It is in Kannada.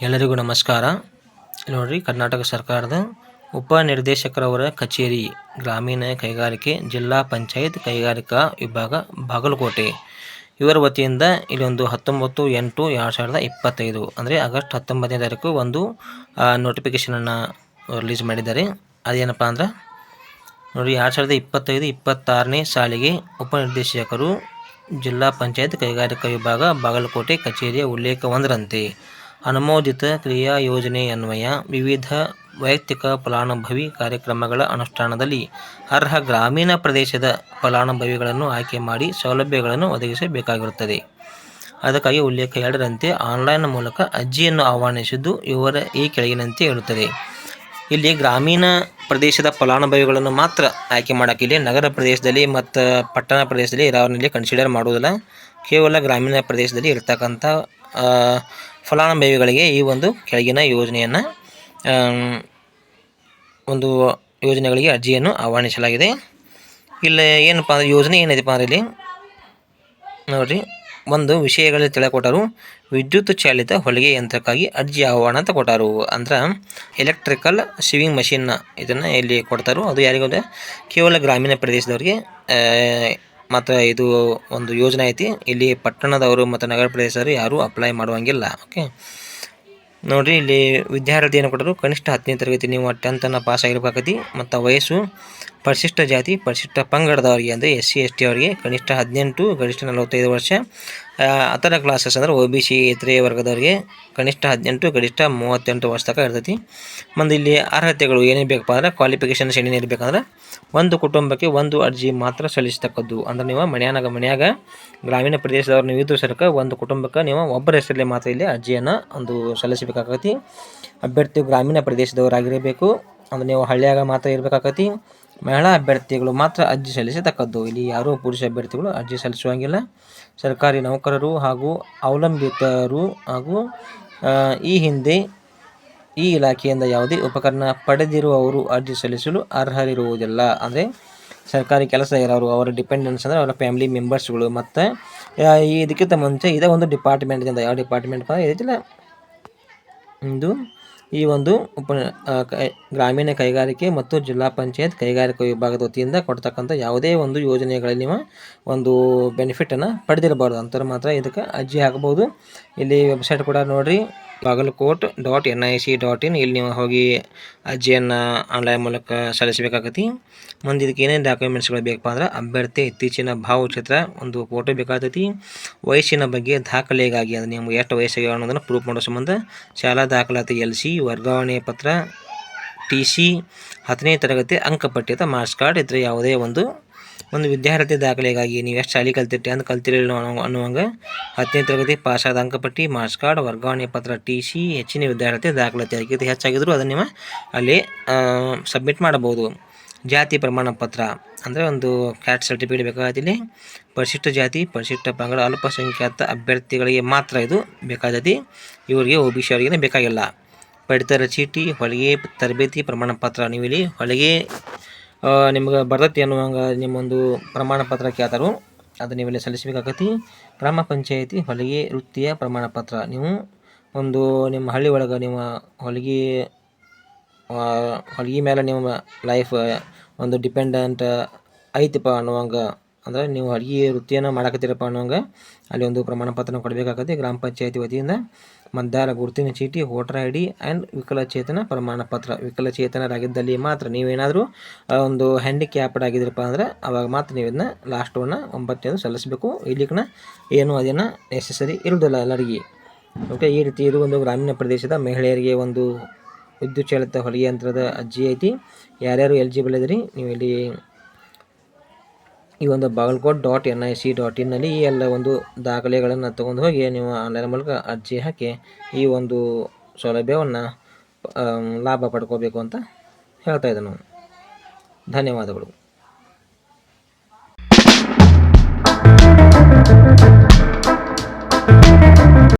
ಎಲ್ಲರಿಗೂ ನಮಸ್ಕಾರ. ನೋಡಿರಿ, ಕರ್ನಾಟಕ ಸರ್ಕಾರದ ಉಪ ನಿರ್ದೇಶಕರವರ ಕಚೇರಿ, ಗ್ರಾಮೀಣ ಕೈಗಾರಿಕೆ, ಜಿಲ್ಲಾ ಪಂಚಾಯತ್ ಕೈಗಾರಿಕಾ ವಿಭಾಗ, ಬಾಗಲಕೋಟೆ. ಇವರ ವತಿಯಿಂದ ಇಲ್ಲೊಂದು ಹತ್ತೊಂಬತ್ತು ಎಂಟು ಎರಡು ಸಾವಿರದ ಇಪ್ಪತ್ತೈದು, ಅಂದರೆ ಆಗಸ್ಟ್ ಹತ್ತೊಂಬತ್ತನೇ ತಾರೀಕು ಒಂದು ನೋಟಿಫಿಕೇಶನನ್ನು ರಿಲೀಸ್ ಮಾಡಿದ್ದಾರೆ. ಅದೇನಪ್ಪ ಅಂದ್ರೆ, ನೋಡಿ, ಎರಡು ಸಾವಿರದ ಇಪ್ಪತ್ತೈದು, ಇಪ್ಪತ್ತಾರನೇ ಸಾಲಿಗೆ ಉಪನಿರ್ದೇಶಕರು ಜಿಲ್ಲಾ ಪಂಚಾಯತ್ ಕೈಗಾರಿಕಾ ವಿಭಾಗ, ಬಾಗಲಕೋಟೆ ಕಚೇರಿಯ ಉಲ್ಲೇಖ ಒಂದರಂತೆ ಅನುಮೋದಿತ ಕ್ರಿಯಾ ಯೋಜನೆಯನ್ವಯ ವಿವಿಧ ವೈಯಕ್ತಿಕ ಫಲಾನುಭವಿ ಕಾರ್ಯಕ್ರಮಗಳ ಅನುಷ್ಠಾನದಲ್ಲಿ ಅರ್ಹ ಗ್ರಾಮೀಣ ಪ್ರದೇಶದ ಫಲಾನುಭವಿಗಳನ್ನು ಆಯ್ಕೆ ಮಾಡಿ ಸೌಲಭ್ಯಗಳನ್ನು ಒದಗಿಸಬೇಕಾಗಿರುತ್ತದೆ. ಅದಕ್ಕಾಗಿ ಉಲ್ಲೇಖ ಎರಡರಂತೆ ಆನ್ಲೈನ್ ಮೂಲಕ ಅರ್ಜಿಯನ್ನು ಆಹ್ವಾನಿಸಿದ್ದು ಇವರ ಈ ಕೆಳಗಿನಂತೆ ಹೇಳುತ್ತದೆ. ಇಲ್ಲಿ ಗ್ರಾಮೀಣ ಪ್ರದೇಶದ ಫಲಾನುಭವಿಗಳನ್ನು ಮಾತ್ರ ಆಯ್ಕೆ ಮಾಡೋಕ್ಕಿಲ್ಲಿ ನಗರ ಪ್ರದೇಶದಲ್ಲಿ ಮತ್ತು ಪಟ್ಟಣ ಪ್ರದೇಶದಲ್ಲಿ ಇರೋರ್ನಲ್ಲಿ ಕನ್ಸಿಡರ್ ಮಾಡುವುದಿಲ್ಲ. ಕೇವಲ ಗ್ರಾಮೀಣ ಪ್ರದೇಶದಲ್ಲಿ ಇರ್ತಕ್ಕಂಥ ಫಲಾನುಭವಿಗಳಿಗೆ ಈ ಒಂದು ಕೆಳಗಿನ ಯೋಜನೆಯನ್ನು ಒಂದು ಯೋಜನೆಗಳಿಗೆ ಅರ್ಜಿಯನ್ನು ಆಹ್ವಾನಿಸಲಾಗಿದೆ. ಇಲ್ಲಿ ಏನಪ್ಪ ಅಂದರೆ ಯೋಜನೆ ಏನಿದೆಪ್ಪ ಅಂದರೆ ಇಲ್ಲಿ, ನೋಡಿರಿ, ಒಂದು ವಿಷಯಗಳಲ್ಲಿ ತಿಳಿಕೊಟ್ಟರು, ವಿದ್ಯುತ್ ಚಾಲಿತ ಹೊಲಿಗೆ ಯಂತ್ರಕ್ಕಾಗಿ ಅರ್ಜಿ ಆಹ್ವಾನ ಅಂತ ಕೊಟ್ಟರು ಅಂದ್ರೆ ಎಲೆಕ್ಟ್ರಿಕಲ್ ಶಿವಿಂಗ್ ಮಷಿನ್ನ ಇದನ್ನು ಇಲ್ಲಿ ಕೊಡ್ತಾರೋ. ಅದು ಯಾರಿಗೂ ಕೇವಲ ಗ್ರಾಮೀಣ ಪ್ರದೇಶದವರಿಗೆ ಮತ್ತು ಇದು ಒಂದು ಯೋಜನೆ ಐತಿ. ಇಲ್ಲಿ ಪಟ್ಟಣದವರು ಮತ್ತು ನಗರ ಪ್ರದೇಶದವರು ಯಾರೂ ಅಪ್ಲೈ ಮಾಡುವಂಗಿಲ್ಲ. ಓಕೆ ನೋಡಿರಿ, ಇಲ್ಲಿ ವಿದ್ಯಾರ್ಥಿ ಏನು ಕೊಟ್ಟರು? ಕನಿಷ್ಠ ಹತ್ತನೇ ತರಗತಿ ನೀವು ಟೆಂತನ್ನು ಪಾಸ್ ಆಗಿರ್ಬೇಕಾಗತಿ. ಮತ್ತು ವಯಸ್ಸು ಪರಿಶಿಷ್ಟ ಜಾತಿ, ಪರಿಶಿಷ್ಟ ಪಂಗಡದವರಿಗೆ ಅಂದರೆ ಎಸ್ ಸಿ ಎಸ್ ಟಿ ಅವರಿಗೆ ಕನಿಷ್ಠ ಹದಿನೆಂಟು ಗರಿಷ್ಠ ನಲವತ್ತೈದು ವರ್ಷ. ಅತರ ಕ್ಲಾಸಸ್ ಅಂದರೆ ಒ ಬಿ ಸಿ ಇತರೆ ವರ್ಗದವರಿಗೆ ಕನಿಷ್ಠ ಹದಿನೆಂಟು ಗರಿಷ್ಠ ಮೂವತ್ತೆಂಟು ವರ್ಷ ತನಕ ಇರ್ತೈತಿ. ಮತ್ತು ಇಲ್ಲಿ ಅರ್ಹತೆಗಳು ಏನೇನು ಬೇಕಪ್ಪ ಅಂದ್ರೆ ಕ್ವಾಲಿಫಿಕೇಷನ್ಸ್ ಏನೇನು ಇರಬೇಕಂದ್ರೆ ಒಂದು ಕುಟುಂಬಕ್ಕೆ ಒಂದು ಅರ್ಜಿ ಮಾತ್ರ ಸಲ್ಲಿಸ್ತಕ್ಕದ್ದು. ಅಂದ್ರೆ ನೀವು ಮನೆಯಾಗ ಮನೆಯಾಗ ಗ್ರಾಮೀಣ ಪ್ರದೇಶದವ್ರು ನೀವು ಇದ್ದು ಸರ್ಕ ಒಂದು ಕುಟುಂಬಕ್ಕೆ ನೀವು ಒಬ್ಬರ ಹೆಸರಲ್ಲಿ ಮಾತ್ರ ಇಲ್ಲಿ ಅರ್ಜಿಯನ್ನು ಒಂದು ಸಲ್ಲಿಸಬೇಕಾಗತ್ತಿ. ಅಭ್ಯರ್ಥಿ ಗ್ರಾಮೀಣ ಪ್ರದೇಶದವರಾಗಿರಬೇಕು. ಅಂದರೆ ನೀವು ಹಳ್ಳಿಯಾಗ ಮಾತ್ರ ಇರಬೇಕಾಗತಿ ಮಹಿಳಾ ಅಭ್ಯರ್ಥಿಗಳು ಮಾತ್ರ ಅರ್ಜಿ ಸಲ್ಲಿಸತಕ್ಕದ್ದು. ಇಲ್ಲಿ ಯಾರೂ ಪುರುಷ ಅಭ್ಯರ್ಥಿಗಳು ಅರ್ಜಿ ಸಲ್ಲಿಸುವಂಗಿಲ್ಲ. ಸರ್ಕಾರಿ ನೌಕರರು ಹಾಗೂ ಅವಲಂಬಿತರು ಹಾಗೂ ಈ ಹಿಂದೆ ಈ ಇಲಾಖೆಯಿಂದ ಯಾವುದೇ ಉಪಕರಣ ಪಡೆದಿರುವವರು ಅರ್ಜಿ ಸಲ್ಲಿಸಲು ಅರ್ಹರಿರುವುದಿಲ್ಲ. ಅಂದರೆ ಸರ್ಕಾರಿ ಕೆಲಸ ಇರೋರು, ಅವರ ಡಿಪೆಂಡೆನ್ಸ್ ಅಂದರೆ ಅವರ ಫ್ಯಾಮಿಲಿ ಮೆಂಬರ್ಸ್ಗಳು. ಮತ್ತು ಇದಕ್ಕಿಂತ ಮುಂಚೆ ಇದೇ ಒಂದು ಡಿಪಾರ್ಟ್ಮೆಂಟ್ದಿಂದ, ಯಾವ ಡಿಪಾರ್ಟ್ಮೆಂಟ್ ಇದೈತಿಲ್ಲ ಇದು ಈ ಒಂದು ಉಪ ಗ್ರಾಮೀಣ ಕೈಗಾರಿಕೆ ಮತ್ತು ಜಿಲ್ಲಾ ಪಂಚಾಯತ್ ಕೈಗಾರಿಕಾ ವಿಭಾಗದ ವತಿಯಿಂದ ಕೊಡ್ತಕ್ಕಂಥ ಯಾವುದೇ ಒಂದು ಯೋಜನೆಗಳಲ್ಲಿ ನೀವು ಒಂದು ಬೆನಿಫಿಟನ್ನು ಪಡೆದಿರಬಾರ್ದು. ಅಂತಾರೆ ಮಾತ್ರ ಇದಕ್ಕೆ ಅರ್ಜಿ ಹಾಕ್ಬೋದು ಇಲ್ಲಿ ವೆಬ್ಸೈಟ್ ಕೂಡ ನೋಡಿರಿ. Bagalkot dot N I C dot in ಇಲ್ಲಿ ನೀವು ಹೋಗಿ ಅರ್ಜಿಯನ್ನು ಆನ್ಲೈನ್ ಮೂಲಕ ಸಲ್ಲಿಸಬೇಕಾಗತಿ ಮುಂದೆ ಇದಕ್ಕೆ ಏನೇನು ಡಾಕ್ಯುಮೆಂಟ್ಸ್ಗಳು ಬೇಕಪ್ಪ ಅಂದ್ರೆ ಅಭ್ಯರ್ಥಿ, ಇತ್ತೀಚಿನ ಭಾವಚಿತ್ರ, ಒಂದು ಫೋಟೋ ಬೇಕಾಗ್ತೈತಿ ವಯಸ್ಸಿನ ಬಗ್ಗೆ ದಾಖಲೆಗಾಗಿ ಅಂದರೆ ನಿಮ್ಗೆ ಎಷ್ಟು ವಯಸ್ಸಿಗೆ ಅನ್ನೋದನ್ನು ಪ್ರೂಫ್ ಮಾಡೋ ಸಂಬಂಧ ಶಾಲಾ ದಾಖಲಾತಿ ಎಲ್ ಸಿ, ವರ್ಗಾವಣೆ ಪತ್ರ, ಟಿ ಸಿ, ಹತ್ತನೇ ತರಗತಿ ಅಂಕಪಟ್ಟಿ ಅಥವಾ ಮಾರ್ಕ್ಸ್ ಕಾರ್ಡ್ ಇದ್ರೆ ಯಾವುದೇ ಒಂದು ಒಂದು ವಿದ್ಯಾರ್ಥಿ ದಾಖಲೆಗಾಗಿ ನೀವು ಎಷ್ಟು ಶಾಲೆ ಕಲ್ತಿರ್ತೀವಿ ಅಂತ ಕಲ್ತಿರಲಿಲ್ಲ ಅನ್ನುವಂಗ ಹತ್ತನೇ ತರಗತಿ ಪಾಸಾದ ಅಂಕಪಟ್ಟಿ, ಮಾರ್ಕ್ಸ್ ಕಾರ್ಡ್, ವರ್ಗಾವಣೆ ಪತ್ರ ಟಿ ಸಿ ಹೆಚ್ಚಿನ ವಿದ್ಯಾರ್ಥಿ ದಾಖಲಾತಿ ಅದಕ್ಕಿಂತ ಹೆಚ್ಚಾಗಿದ್ರು ಅದನ್ನು ನೀವು ಅಲ್ಲಿ ಸಬ್ಮಿಟ್ ಮಾಡಬಹುದು. ಜಾತಿ ಪ್ರಮಾಣ ಪತ್ರ. ಅಂದರೆ ಒಂದು ಕ್ಯಾಟ್ ಸರ್ಟಿಫಿಕೇಟ್ ಬೇಕಾಗತ್ತಿಲ್ಲಿ ಪರಿಶಿಷ್ಟ ಜಾತಿ, ಪರಿಶಿಷ್ಟ ಪಂಗಡ, ಅಲ್ಪಸಂಖ್ಯಾತ ಅಭ್ಯರ್ಥಿಗಳಿಗೆ ಮಾತ್ರ ಇದು ಬೇಕಾಗತಿ ಇವರಿಗೆ ಒ ಬಿ ಸಿ ಅವರಿಗೆ ಬೇಕಾಗಿಲ್ಲ. ಪಡಿತರ ಚೀಟಿ, ಹೊಲಿಗೆ ತರಬೇತಿ ಪ್ರಮಾಣ ಪತ್ರ ನೀವು ಇಲ್ಲಿ ಹೊಲಿಗೆ ನಿಮ್ಗೆ ಬರ್ತೈತಿ ಅನ್ನುವಂಗೆ ನಿಮ್ಮೊಂದು ಪ್ರಮಾಣ ಪತ್ರ ಕೇಳ್ತಾರೋ. ಅದು ನೀವೆಲ್ಲ ಸಲ್ಲಿಸಬೇಕಾಗತಿ. ಗ್ರಾಮ ಪಂಚಾಯಿತಿ ಹೊಲಿಗೆ ವೃತ್ತಿಯ ಪ್ರಮಾಣ ಪತ್ರ. ನೀವು ಒಂದು ನಿಮ್ಮ ಹಳ್ಳಿ ಒಳಗೆ ನಿಮ್ಮ ಹೊಲಿಗೆ ಹೊಲಿಗೆ ಮೇಲೆ ನಿಮ್ಮ ಲೈಫ್ ಒಂದು ಡಿಪೆಂಡೆಂಟ್ ಐತಿಪ್ಪ ಅನ್ನುವಂಗೆ. ಅಂದರೆ ನೀವು ಹೊಲಿಗೆ ವೃತ್ತಿಯನ್ನು ಮಾಡಕತ್ತೀರಪ್ಪ ಅನ್ನೋಂಗೆ ಅಲ್ಲಿ ಒಂದು ಪ್ರಮಾಣ ಪತ್ರನ ಕೊಡಬೇಕಾಗತ್ತೆ. ಗ್ರಾಮ ಪಂಚಾಯತಿ ವತಿಯಿಂದ ಮತದಾರ ಗುರುತಿನ ಚೀಟಿ, ವೋಟರ್ ಐ ಡಿ ಆ್ಯಂಡ್ ವಿಕಲಚೇತನ ಪ್ರಮಾಣ ಪತ್ರ ವಿಕಲಚೇತನರಾಗಿದ್ದಲ್ಲಿ ಮಾತ್ರ ನೀವೇನಾದರೂ ಒಂದು ಹ್ಯಾಂಡಿಕ್ಯಾಪ್ಡ್ ಆಗಿದ್ರಪ್ಪ ಅಂದರೆ ಅವಾಗ ಮಾತ್ರ ನೀವು ಇದನ್ನ ಲಾಸ್ಟ್ ಒನ್ನ ಒಂಬತ್ತೇನು ಸಲ್ಲಿಸಬೇಕು. ಇಲ್ಲಿಕನ ಏನು ಅದನ್ನು ನೆಸೆಸರಿ ಇರುವುದಿಲ್ಲ ಎಲ್ಲರಿಗೆ. ಓಕೆ ಈ ರೀತಿ ಇದು ಒಂದು ಗ್ರಾಮೀಣ ಪ್ರದೇಶದ ಮಹಿಳೆಯರಿಗೆ ಒಂದು ವಿದ್ಯುತ್ ಚಾಲಿತ ಹೊಲಿಗೆ ಯಂತ್ರದ ಅರ್ಜಿ ಐತಿ. ಯಾರ್ಯಾರು ಎಲಿಜಿಬಲ್ ಇದ್ರಿ ನೀವು ಇಲ್ಲಿ ಈ ಒಂದು Bagalkot dot N I C dot ಇನ್ನಲ್ಲಿ ಈ ಎಲ್ಲ ಒಂದು ದಾಖಲೆಗಳನ್ನು ತಗೊಂಡು ಹೋಗಿ ನೀವು ಆನ್ಲೈನ್ ಮೂಲಕ ಅರ್ಜಿ ಹಾಕಿ ಈ ಒಂದು ಸೌಲಭ್ಯವನ್ನು ಲಾಭ ಪಡ್ಕೋಬೇಕು ಅಂತ ಹೇಳ್ತಾ ಇದ್ದೆ ನಾನು. ಧನ್ಯವಾದಗಳು.